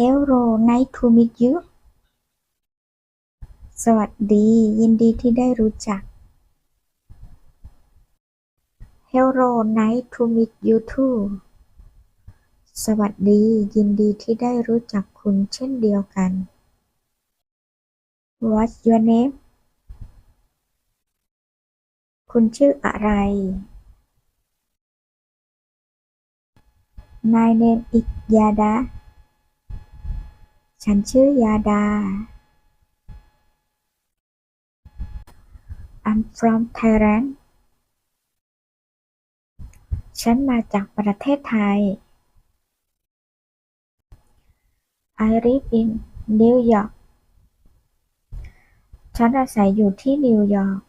Hello nice to meet you สวัสดี ยินดีที่ได้รู้จัก Hello nice to meet you too สวัสดี ยินดีที่ได้รู้จักคุณเช่นเดียวกัน What's your name คุณชื่ออะไร My name is Yada ฉันชื่อยาดา I'm from Thailand ฉันมาจากประเทศไทย I live in New York ฉันอาศัยอยู่ที่นิวยอร์ก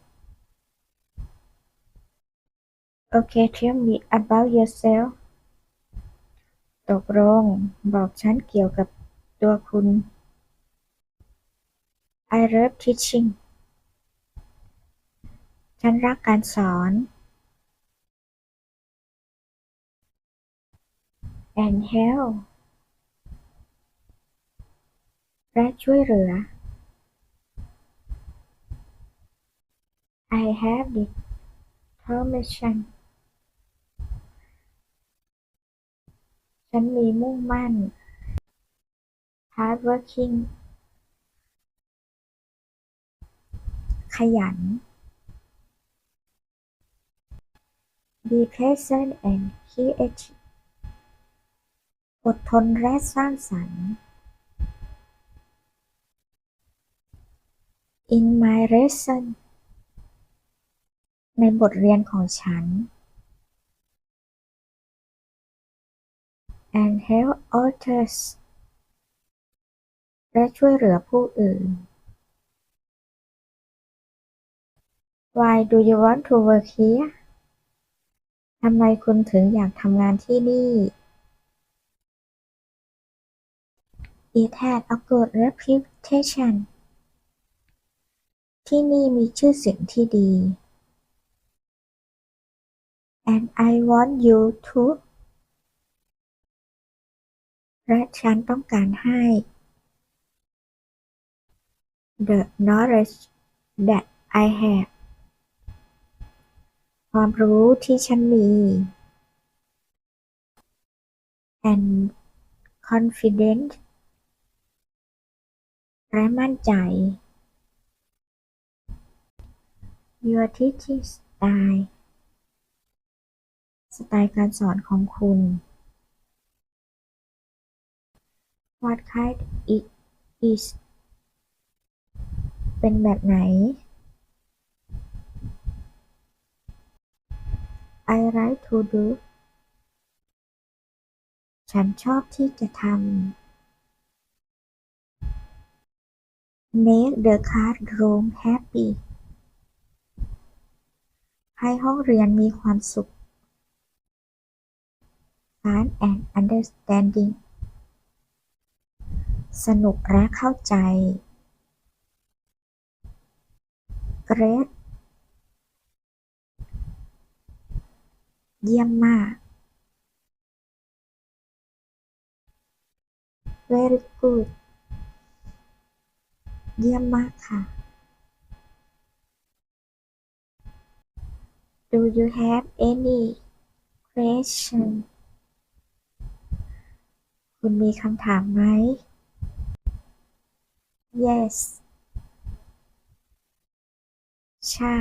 Okay tell me about yourself ตกลงบอกฉันเกี่ยวกับ ตัวคุณ I love teaching ฉันรักการสอน and help และช่วยเหลือ I have determination ฉันมีมุ่งมั่น hard working ขยัน be patient and creative อดทนและสร้างสรรค์ in my lesson ในบทเรียนของฉัน and help others และช่วยเหลือผู้อื่น Why do you want to work here ทำไมคุณถึงอยากทำงานที่นี่ It had a good reputation ที่นี่มีชื่อเสียงที่ดี and I want you to และฉันต้องการให้ the knowledge that I have ความรู้ที่ฉันมี and confident และมั่นใจ your teaching style สไตล์การสอนของคุณ What kind it is เป็นแบบไหน I like to do ฉันชอบที่จะทำ Make the classroom happy ให้ห้องเรียนมีความสุข Fun and understanding สนุกและเข้าใจ Great เยี่ยมมาก Very good เยี่ยมมากค่ะ Do you have any question คุณมีคำถามไหม Yes ใช่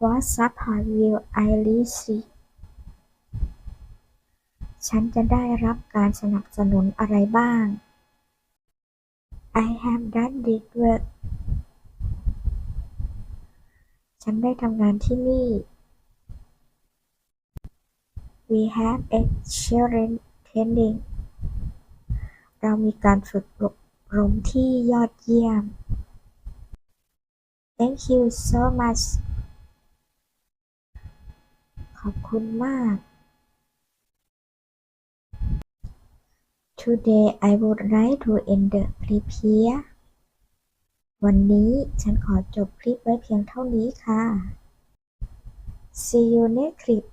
What support will I receive ฉันจะได้รับการสนับสนุนอะไรบ้าง I have done this work ฉันได้ทำงานที่นี่ We have excellent training เรามีการฝึกอบ รมที่ยอดเยี่ยม Thank you so much ขอบคุณมาก Today I would like to end the clip here วันนี้ฉันขอจบคลิปไว้เพียงเท่านี้ค่ะ See you next clip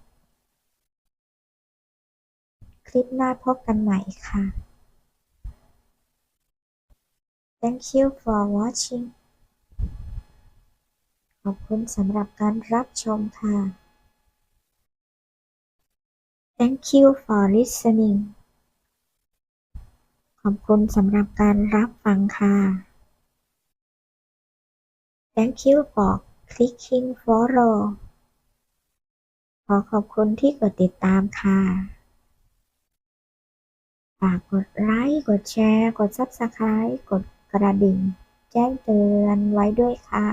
คลิปหน้าพบกันใหม่ค่ะ Thank you for watching ขอบคุณสำหรับการรับชมค่ะ Thank you for listening ขอบคุณสำหรับการรับฟังค่ะ Thank you for clicking follow ขอขอบคุณที่กดติดตามค่ะ ฝากกดไลค์ กดแชร์ กด Subscribe กด กระดิ่งแจ้งเตือนไว้ด้วยค่ะ